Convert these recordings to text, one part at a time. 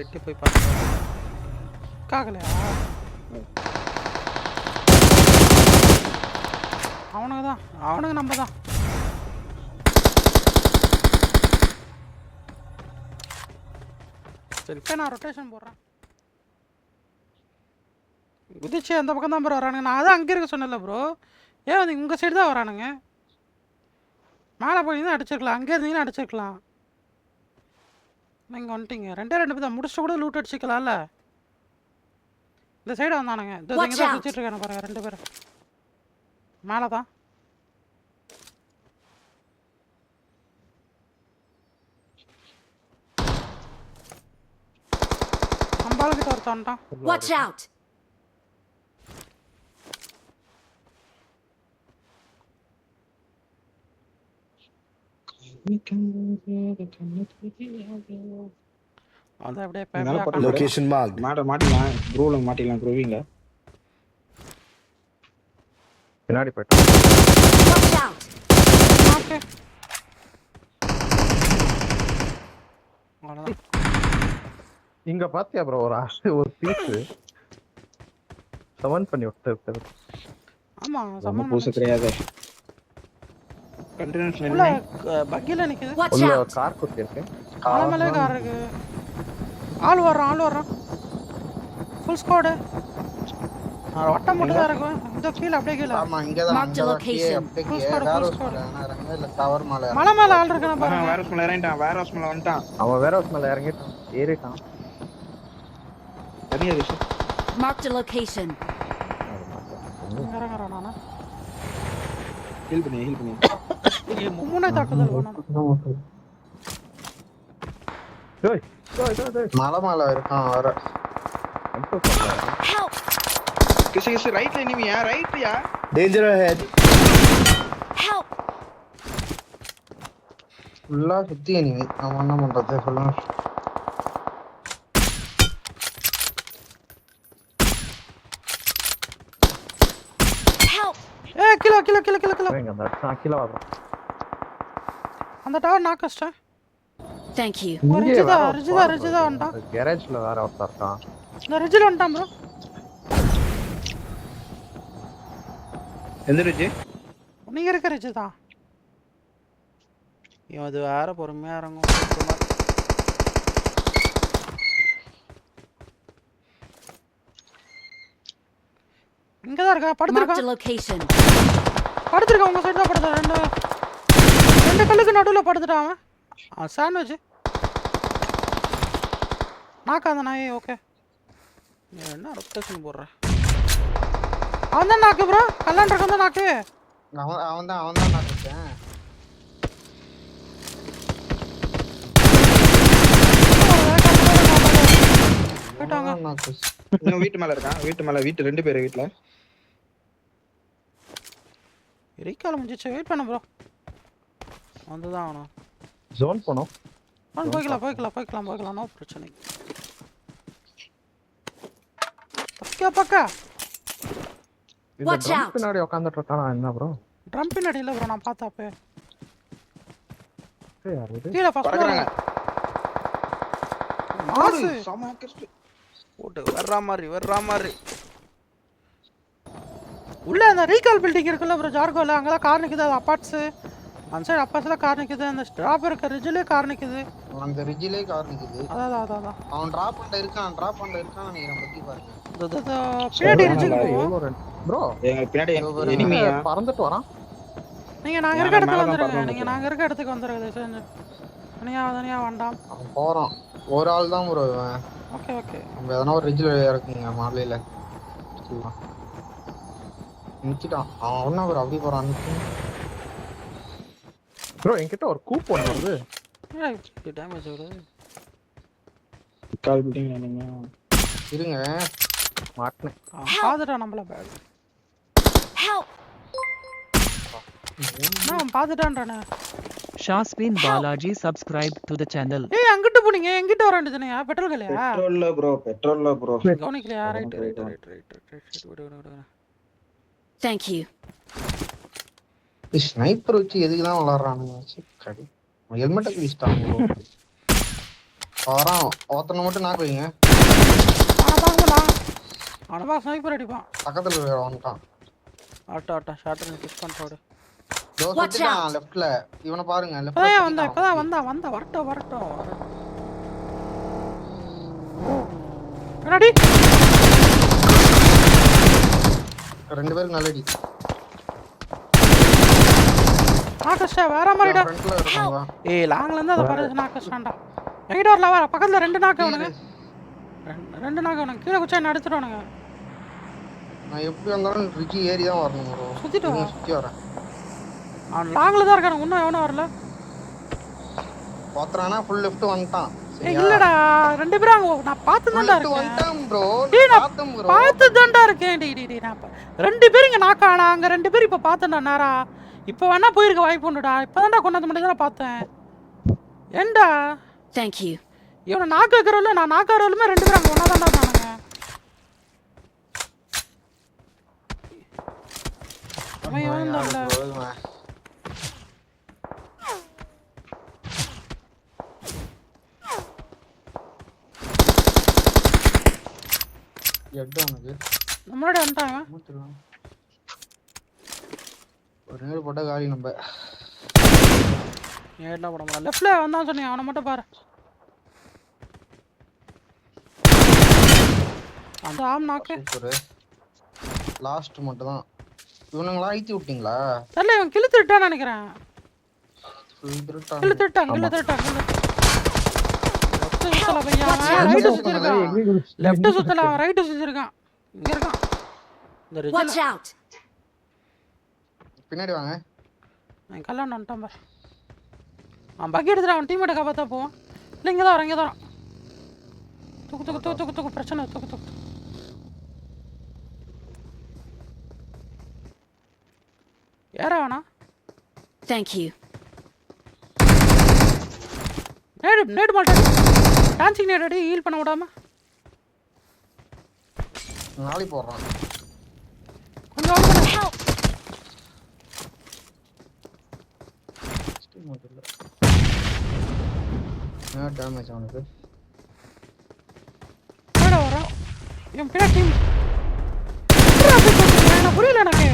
Right போய் பார்த்து காக்கலையா? அவனுங்க தான் அவனுங்க நம்ம தான் சரி இப்போ நான் ரொட்டேஷன் போடுறேன். குதிச்சு அந்த பக்கம் தான் ப்ரோ வரானுங்க. நான் அதான் அங்கே இருக்க சொன்னல ப்ரோ ஏன் வந்து உங்கள் சைடு தான் வரானுங்க? மேலே போய் தான் அடிச்சிருக்கலாம். அங்கே இருந்தீங்கன்னா அடிச்சிருக்கலாம். நீங்கள் வந்துட்டீங்க. ரெண்டே ரெண்டு பேர் தான் முடிச்சுட்டு கூட லூட் அடிச்சிக்கலாம்ல. இந்த சைடு வந்தானுங்க. இந்த இங்கே தான் out. குதிச்சிட்டு இருக்கானு பாருங்க ரெண்டு பேரும் மேலே தான் அம்பாளுக்கிட்ட ஒருத்தன் அதான் அப்படியே பேப்பர் marked. மாட்ட மாட்டிக்கலாம் க்ரூல மாட்டிக்கலாம் க்ரூவிங்க. பின்னாடி போயிட்டான் இங்க பாத்தியா ப்ரோ ஒரு ஆளு ஒரு பீஸ் செவன் பண்ணி விட்டு ஆமா சம்மன் பூச தெரியாது நிக்குது. உள்ள! கார் இருக்கு. மேலே கார் இருக்கு. ஆள் வர்றான் ஆள் வர்றான் ஃபுல் ஸ்குவாடு வட்டம் மட்டும் தான் இருக்கும். இந்த அப்படியே கீழே. ஆமா வேற full ஒரு squad. மேல இறங்க இல்ல டவர் மேல இறங்க. மலை மேலே ஆள் இருக்கான பாருங்க. வேற ஹவுஸ் மேல இறங்கிட்டான். வேற ஹவுஸ் மேல வந்துட்டான். அவன் வேற ஹவுஸ் மேல இறங்கிட்டான். ஏறிட்டான். தனியா ஹீல் பண்ணி ஹீல் பண்ணி மும்முனை தாக்குதல் வேணும் டேய் டேய் டேய் டேய் மலை மேல இருக்கான் வேற கண்ட்ரோல் பண்ணல Help! கிசு கிசு ரைட்ல இனிமியா ரைட்யா Danger ahead. Help! ஃபுல்லா சுத்தி எனிமி நம்ம என்ன பண்றது சொல்லுங்க Help! ஏ kilo kilo kilo kilo kilo இங்க அந்த அடிச்சான் கீழே வர்றான் அந்த டவர் Thank you. ஒரு இங்கே ரிஜிதா ரிஜிதா ரிஜிதா வந்துட்டான் கேரேஜ்ல வேற ஒருத்தர் இருக்கான். இந்த ரிஜில் வந்துட்டான் ப்ரோ எந்த ரிஜி? நீங்க இருக்க ரிஜிதா. இவன் அது வேற பொறுமையா இறங்கும். இங்கதான் இருக்கா? location. படுத்திருக்கான் உங்க சைடு தான் படுத்தான் ரெண்டு ரெண்டு கல்லுக்கு நடுவில் படுத்துட்டான் அவன்? ஆ சாண்ட்விச் நாக்கா அந்த நாயே ஓகே என்ன ரொட்டேஷன் போடுறேன் அவன் தான் நாக்கு ப்ரோ கல்லாண்டருக்கு தான் நாக்கு. அவன் அவன் தான் அவன் தான் நான் இருக்கேன் போயிட்டாங்க. வீட்டு மேல இருக்கான். வீட்டு மேல வீட்டு ரெண்டு பேர் வீட்டுல. ரீகால் முடிஞ்சிச்சு வெயிட் பண்ண ப்ரோ வந்து தான் ஆகணும் ஜோன் போனோம். ஆ, போய்க்கலாம் போய்க்கலாம் போய்க்கலாம் போய்க்கலாம். நோ பிரச்சனை. பக்கா பக்கா. இந்த drum. பின்னாடி உட்காந்துட்டு இருக்கானா என்ன ப்ரோ ட்ரம் பின்னாடி இல்லை ப்ரோ நான் பார்த்தா அப்போ யார் இது? கீழே ஃபர்ஸ்ட் பறக்குறாங்க மாசு செம hackers. போட்டு வர்ற மாதிரி வர்ற மாதிரி. உள்ள அந்த ரீகால் பில்டிங் இருக்குல்ல ப்ரோ ஜார்கோல. அங்கதான் கார் நிக்குது அது அப்பார்ட்ஸ் அந்த சைடு அப்பார்ட்ஸ்ல கார் நிக்குது அந்த ஸ்டாப் இருக்க ரிஜ்லயே கார் நிக்குது அந்த ரிஜிலே கார் நிக்குது அதான் அதான், அதான் அவன் டிராப் பண்ண இருக்கான் டிராப் பண்ண இருக்கான் நினைக்கிறேன் பத்தி இது, பின்னாடி ரெண்டு? ப்ரோ எங்க பின்னாடி எனிமியா பறந்துட்டு வரான். நீங்க நாங்க இருக்க இடத்துக்கு தான் வந்துருங்க. நீங்க நாங்க இருக்க இடத்துக்கு வந்துருங்க தயவு செஞ்சு. தனியா தனியா வேண்டாம் அவன் போறான். ஒரு ஆள் தான் ப்ரோ ஓகே ஓகே. நம்ம எதனா ஒரு ரிஜில் இறக்குங்க மாலையில. நிக்கிட்டான் அவன் ஒன்னும் ப்ரோ அப்படி போறான். ப்ரோ என்கிட்ட ஒரு கூப்பன் வருது. டேமேஜ் வருது கால் பில்டிங் நீங்க. இருங்க. மாட்டினேன். பார்த்துட்டான் நம்மள பேக்! நான் பார்த்துட்டான்றானே Shaswin Balaji subscribed to the channel. ஏய் அங்கிட்டு போனீங்க. எங்கிட்ட வர வேண்டியதுனையா பெட்ரோல் கலையா பெட்ரோல்ல ப்ரோ பெட்ரோல்ல bro கவனிக்கலையா? Right right right right right விடு விடு விடு Thank you. ஸ்னைப்பர் வச்சு எதுக்கு தான் விளாடுறானுங்க ஹெல்மெட்டை வீசிட்டாங்க. வரான் ஒருத்தனை மட்டும் நாக்கு வைங்க. அவனை பார்க்கலாம் அவனை பார்க்க ஸ்னைப்பர் அடிப்பான். பக்கத்துல இருக்கிற வந்துட்டான் ஆட்டோ ஆட்டோ ஷார்ட் கிஸ் சுத்திட்டான் லெஃப்ட்ல இவனை பாருங்க லெஃப்ட்ல வந்தா இப்பதான் வந்தா வந்தா வரட்டும் வரட்டும் வரட்டும். என்னடி? ரெண்டு பேரும் நல்லடி. நாக்கஸ்டா வேற மாதிரிடா. ஏய் லாங்ல இருந்து அதை பாரு நாக்கஸ்டாண்டா எங்கிட்ட வரல வர பக்கத்துல ரெண்டு நாக்கு அவனுங்க. ரெண்டு- ரெண்டு நாக்கு அவனுங்க. கீழே குச்சா என்ன எடுத்துருவானுங்க நான் எப்படி வந்தாலும் ரிக்கி ஏறி தான் வரணும் ப்ரோ சுத்திட்டு வா. சுத்தி வரேன். அவன் லாங்ல தான் இருக்கானுங்க இன்னும் எவனும் வரல. பாத்துறானா ஃபுல் லெஃப்ட் வந்துட்டான். ஏய் இல்லடா. ரெண்டு பேரும் அங்க நான் பார்த்து தான்டா இருக்கேன். வந்துட்டான் ப்ரோ டேய், நான் பார்த்தேன் ப்ரோ பார்த்து தான்டா இருக்கேன். டேய் டேய் நான் ரெண்டு பேரும் இங்க நாக்கானா அங்க ரெண்டு பேரும் இப்ப பார்த்தேன்டா நேரா இப்ப வேணா போயிருக்க வாய்ப்பு உண்டுடா. இப்பதான்டா கொண்டாந்து மட்டும் தான் பார்த்தேன் Thank you. இவனை நாக்கு வைக்கிறவள நான் நாக்கு வரவளுமே ரெண்டு பேரும் அங்க தான்டா இருந்தானுங்க. அவன் எவன். எட்டு அவனுக்கு. நம்மளோட வந்துட்டான்? ஒரு நேரம் போட்டா காலி நம்ம. ஏடா போட முடியல லெஃப்ட்ல வந்தான் சொன்னீங்க அவனை மட்டும் பாரு. அந்த ஆம் நாக்கு. லாஸ்ட் மட்டும் தான் இவனுங்களா ஐத்தி விட்டீங்களா? தெரியல இவன் கிழித்துட்டான்னு நினைக்கிறேன். ஃபுல் திருட்டாங்க. கிழித்துட்டான் கிழித்துட்டான் லெஃப்ட் சுத்தல அவன். ரைட்டு சுத்திருக்கான். இங்க இருக்கான் இந்த Watch ரிஜில் out! பின்னாடி வாங்க. நான் கல்யாணம் வந்துட்டான் பாரு. அவன் பக்கி எடுத்துட்டு அவன் டீமேட்டை காப்பாத்தா போவான். இல்லை இங்கே தான் வரான் இங்கே தான் வரான். தூக்கு தூக்கு தூக்கு தூக்கு தூக்கு பிரச்சனை தூக்கு தூக்கு ஏற வேணாம் Thank you. நேடு நேடு மாட்டேன். டான்சிங் நேடு ஹீல் பண்ண விடாம. நாளை போடுறான். என்ன டேமேஜ் அவனுக்கு? நேடா வரான் என் பின்னாடி டீம். எனக்கு புரியல எனக்கு.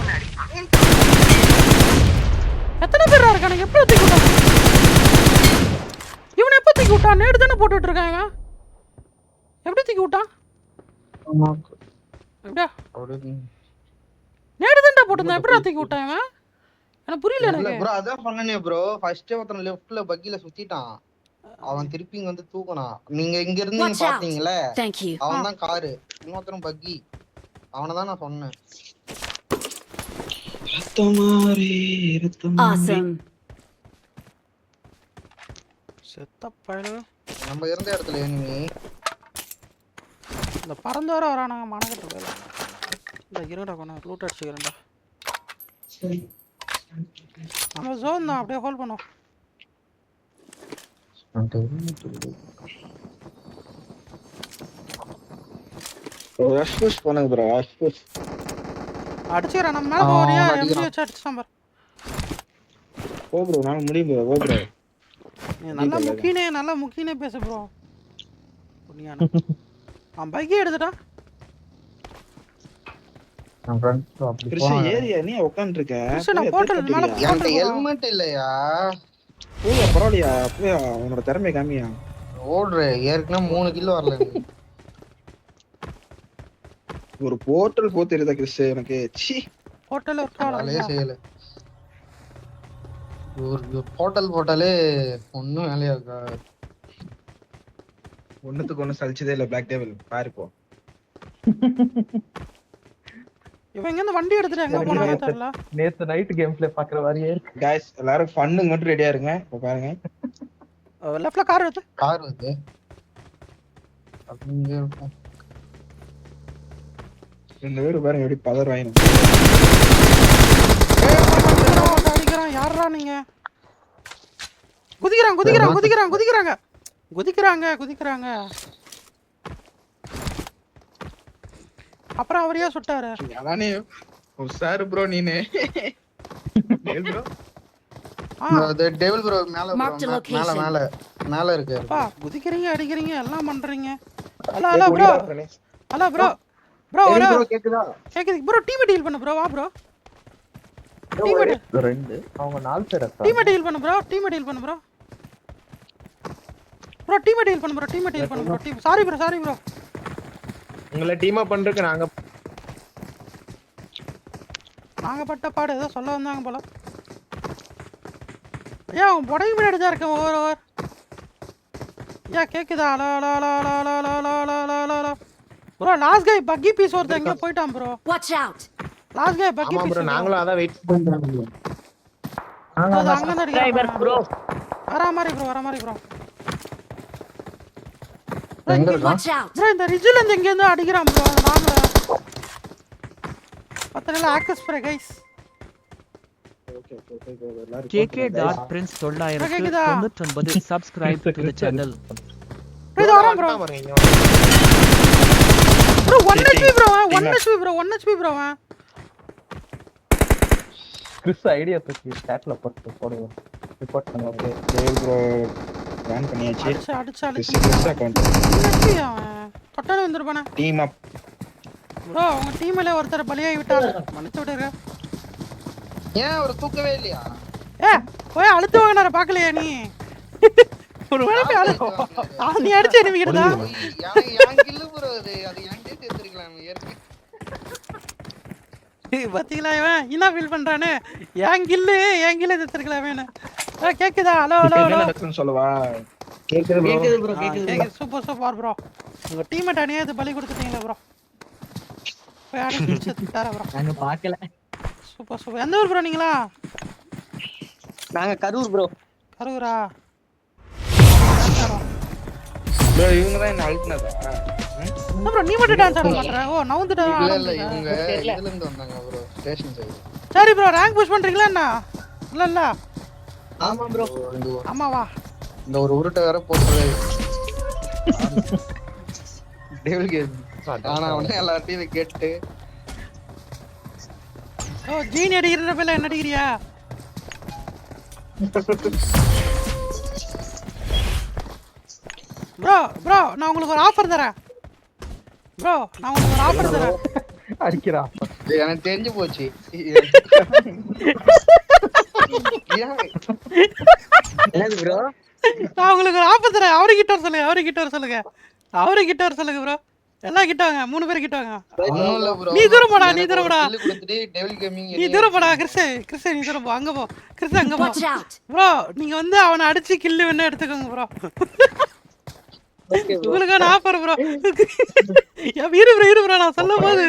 எத்தனை பேரா இருக்கானுங்க? எப்படி தூக்கி விட்டான் இவனை எப்போ தூக்கி விட்டான் நேடு தானே போட்டுட்டு இருக்கான் இவன் எப்படி தூக்கி விட்டான் எப்படியா நேடு தான்டா போட்டிருந்தான். எப்படிடா தூக்கி விட்டான் இவன்? எனக்கு புரியல எனக்கு. ப்ரோ அதான் பண்ணனே ப்ரோ ஃபர்ஸ்ட் ஒருத்தன் லெஃப்ட்ல பக்கில சுத்திட்டான். அவன் திருப்பி இங்க வந்து தூக்குனான். நீங்க இங்க இருந்து you. அவன் தான் காரு. இன்னொருத்தரும் பக்கி அவனை தான் நான் சொன்னேன். ரத்தமாரி ரத்தமாரி Awesome. செத்த பயலு. நம்ம இருந்த இடத்துல எனிமி இந்த பறந்து வர வரானுங்க மனக்கட்டு இந்த இருடா கொஞ்சம் லூட் அடிச்சுக்கிறேன்டா. நம்ம ஜோன் தான் அப்படியே ஹோல்ட் பண்ணுவோம் ரஷ் புஷ் பண்ணுங்க ப்ரோ ரஷ் புஷ் அடிச்சுக்கிறேன் நம்ம மேலே போறியா. எப்படி வச்சு அடிச்சு சாம்பார். போ ப்ரோ நாங்க முடியும் ப்ரோ போ ப்ரோ நீ நல்லா முக்கினே நல்லா முக்கினே பேசு ப்ரோ புண்ணியான அவன் பைக்கே எடுத்துட்டான். கிருஷ்ணா. ஏரியா நீ உட்கார்ந்து இருக்க கிருஷ்ணா, மேல ஹெல்மெட் இல்லையா? போயா பரவாயில்லையா? போயா உன்னோட திறமை காமியா ஓடுறேன் ஏற்கனவே மூணு கிலோ வரல. ஒரு போர்ட்டல் போ தெரியுதா கிறிஸ் எனக்கு சி ஹோட்டலில் வேலையே செய்யல. ஒரு போர்ட்டல் போட்டாலே ஒன்னும் வேலையா இருக்கா? ஒண்ணுத்துக்கு ஒண்ணு சலிச்சதே இல்ல பிளாக் டேபிள் பாரு போ இவன் இங்கேருந்து வண்டி எடுத்துட்டு எங்க போனாங்க தெரியல நேத்து நைட் கேம் பிளே பாக்குற மாதிரியே இருக்கு गाइस எல்லாரும் ஃபன்னுக்கு மட்டும் ரெடியா இருங்க இப்ப பாருங்க லெஃப்ட்ல கார் எடுத்து கார் வருது அப்படிங்க இருக்கும் ரெண்டு பேரும் பாருங்க எப்படி பதர் வாங்கினோம் அடிக்கிறான், அடிக்கிறான் யாரா நீங்க குதிக்கிறான் குதிக்கிறான் குதிக்கிறான் குதிக்கிறாங்க குதிக்கிறாங்க குதிக்கிறாங்க அப்புறம் அவரையே சுட்டாரு. நானே. சார் ப்ரோ நீனு ப்ரோ அது டெவில் ப்ரோ மேல மேல. மேல மேல இருக்கு. அப்பா குதிக்கிறீங்க அடிக்கிறீங்க எல்லாம் பண்றீங்க. Hello hello bro hello bro bro ஒரு ப்ரோ கேக்குதா? கேக்குது. ப்ரோ டீம் டீல் பண்ணு ப்ரோ வா ப்ரோ டீம் ரெண்டு. அவங்க நாலு பேர் டீம் டீல் பண்ணு ப்ரோ டீம் டீல் பண்ணு ப்ரோ ப்ரோ டீம் டீல் பண்ணு ப்ரோ டீம் டீல் பண்ணு bro team sorry bro sorry bro உங்களை டீமா பண்றதுக்கு நாங்க நாங்க பட்ட பாடு ஏதோ சொல்ல வந்தாங்க போல ஏன் அவன் புடவை பின்னாடி தான் இருக்கேன் ஓவர் ஓவர் ஏன் கேக்குதா ஹலோ ஹலோ ப்ரோ லாஸ்ட் கை பக்கி பீஸ் ஒருத்தன் எங்கேயோ போயிட்டான் ப்ரோ Watch out! லாஸ்ட் கை பக்கி பீஸ் ப்ரோ நாங்களும் அதான் வெயிட் பண்றோம் அங்க தான் அடிக்கிறான் ப்ரோ வர மாதிரி ப்ரோ வர மாதிரி ப்ரோ எங்க இந்த ரிஜ்ல இருந்து எங்க இருந்து அடிக்குறான் ப்ரோ பிரின்ஸ் தொள்ளாயிரத்து தொண்ணூற்றொன்பது சப்ஸ்கிரைப் சேனல் இது வரோம் bro bro 1 HP bro 1 idea பத்தி ஸ்டாட்ல பிளான் பண்ணியாச்சு. அடிச்சு அடிச்சு அடிச்சு. அக்கவுண்ட் 1 HP அவன்? தொட்டானே வந்துருப்பானே. டீம் அப் ப்ரோ உங்க டீம்ல ஒருத்தர் பலியாகி விட்டார் மன்னிச்சு விடுங்க. ஏன் அவர் தூக்கவே இல்லையா? ஏ போய் அழுத்து வாங்கினார பாக்கலையா நீ? ஒரு வேளை போய் அழு ஆ, நீ அடிச்சு அனுப்பிக்கிறதா போய் எனக்கு என் கில்லு ப்ரோ அது? அது என்கிட்டே சேர்த்துருக்கலாம் ஏற்கனவே பாத்தீங்களா இவன்? என்ன ஃபீல் பண்றானே? என் கில்லு என் கில்லு எடுத்துருக்கலாமே கேக்குதா? Hello hello hello. சொல்லவா. கேக்குது ப்ரோ கேக்குது சூப்பர் சூப்பர் ப்ரோ உங்க டீம்மேட் அணியே இது பலி கொடுத்துட்டீங்களா ப்ரோ போய் அடிச்சு தர ப்ரோ நாங்க பார்க்கல. சூப்பர் சூப்பர் எந்த ஊர் ப்ரோ நீங்களா? நாங்க கரூர் ப்ரோ கரூரா? ப்ரோ இவங்க தான் என்ன அழுத்தினதா? என்ன ப்ரோ நீ மட்டும் டான்ஸ் ஆட மாட்டற? ஓ நவுந்துட்டு இல்ல இல்ல இவங்க இதுல இருந்து வந்தாங்க ப்ரோ ஸ்டேஷன் சைடு சரி ப்ரோ ரேங்க் புஷ் பண்றீங்களா என்ன? இல்ல இல்ல. ஆமா ப்ரோ ஆமாவா இந்த ஒரு உருட்டை வேற போட்டு டெவில் கேம் ஆனா அவனே எல்லார்ட்டையும் கேட்டு ஓ ஜீன் அடிக்கிற பேர்ல என்ன அடிக்கிறியா ப்ரோ ப்ரோ நான் உங்களுக்கு ஒரு ஆஃபர் தரேன். ப்ரோ நான் உங்களுக்கு ஒரு ஆஃபர் தரேன். அடிக்கிறா எனக்கு தெரிஞ்சு போச்சு. என்னது ப்ரோ நான் உங்களுக்கு ஒரு ஆஃபர் தரேன். அவரு கிட்ட வர சொல்லுங்க அவரு கிட்ட வர சொல்லுங்க. அவரு கிட்ட வர சொல்லுங்க ப்ரோ எல்லாம் கிட்ட வாங்க மூணு பேர் கிட்ட வாங்க. நீ தூரம் போடா, நீ தூரம் போடா. நீ தூரம் போடா கிறிஸ்து கிறிஸ்து நீ தூரம் போ அங்க போ. கிறிஸ்து அங்க போ! ப்ரோ நீங்க வந்து அவனை அடிச்சு கில்லு வேணா எடுத்துக்கோங்க ப்ரோ உங்களுக்கான ஆஃபர் ப்ரோ இரு ப்ரோ இரு ப்ரோ நான் சொல்லும் போது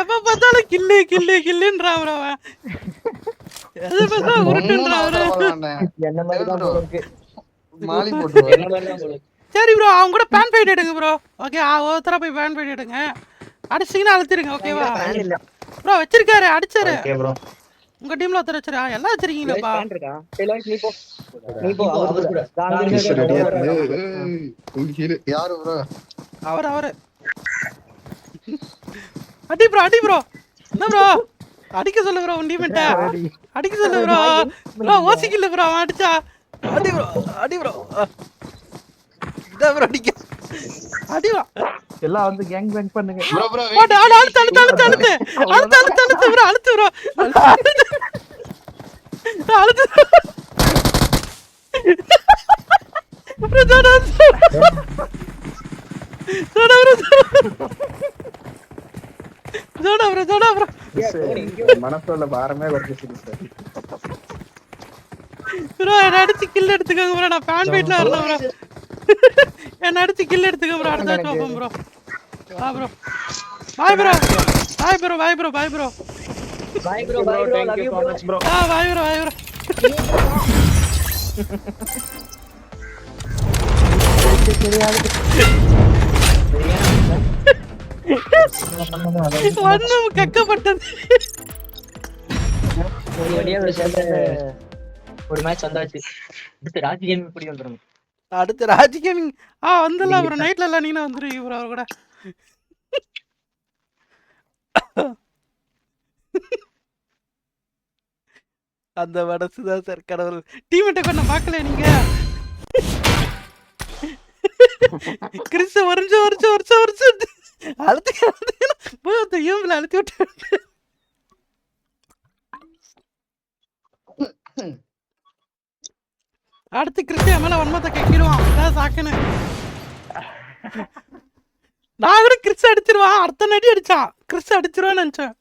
எப்ப பார்த்தாலும் கில்லு கில்லு கில்லுன்றா அவர எது சரி ப்ரோ அவங்க கூட பேன் ஃபைட் ப்ரோ ஓகே ஒருத்தர போய் பேன் ஃபைட் எடுங்க. அடிச்சிங்கன்னா அழுத்திருங்க ப்ரோ வச்சிருக்காரு அடிச்சாரு. உங்க டீம்ல ஒருத்தர் வச்சிரா. எல்லாம் வச்சிருக்கீங்களா ப்ரோ அவர் அவரு. அடி ப்ரோ அடி ப்ரோ என்ன ப்ரோ அடிக்க சொல்லு ப்ரோ உன் டீமெட்ட அடிக்க சொல்லு ப்ரோ ப்ரோ ஓசிக்கல ப்ரோ அவன் அடிச்சா. அடி ப்ரோ அடி ப்ரோ இதான் ப்ரோ அடிக்க. அடி ப்ரோ எல்லாம் வந்து கேங் பேங் பண்ணுங்க. ப்ரோ ப்ரோ அழுத்து அழுத்து அழுத்து அழுத்து. அழுத்து அழுத்து அழுத்து ப்ரோ அழுத்து ப்ரோ அழுத்து ப்ரோ ஜோடா ஜோடா ப்ரோ ஜோடா ப்ரோ ஜோடா ப்ரோ மனசுல பாரமே குறைஞ்சிச்சு சார். ப்ரோ என்ன அடிச்சு கில் எடுத்துக்கோங்க ப்ரோ. நான் ஃபேன் ஃபைட்ல வரல ப்ரோ. என்ன அடிச்சு கில் எடுத்துக்க ப்ரோ. அடுத்த வாட்டி பார்ப்போம் ப்ரோ. வா bro. Bye bro. Bye bro bye bro bye bro. Bro, bye bro, love you bro. Bro ah bye bro bye bro. ஒன்றும் கக்கப்பட்டது. ஒரு வழியா ஒரு சேர்ந்து ஒரு மேட்ச் வந்தாச்சு. அடுத்து ராஜ் கேம் இப்படி வந்துடும் அடுத்து ராஜ் கேமிங் ஆ வந்துடலாம் ப்ரோ நைட்ல எல்லாம் நீங்க வந்துருவீங்க ப்ரோ அவர் கூட. அந்த மனசு தான் சார் கடவுள் டீமேட்டை கொண்டு பார்க்கல நீங்க? கிறிஸ்து வரைஞ்சு வரைஞ்சு வரைஞ்சு வரைஞ்சு அழுத்து அழுத்து. அழுத்தி விட்டு. அடுத்து கிறிஸ்டியா மேல வன்மத்தை கக்கிடுவான் அதான் சாக்குன்னு. நான் கூட கிறிஸ் அடிச்சிருவான். அடுத்த நடி அடிச்சான். கிறிஸ் அடிச்சிருவான்னு நினைச்சேன்.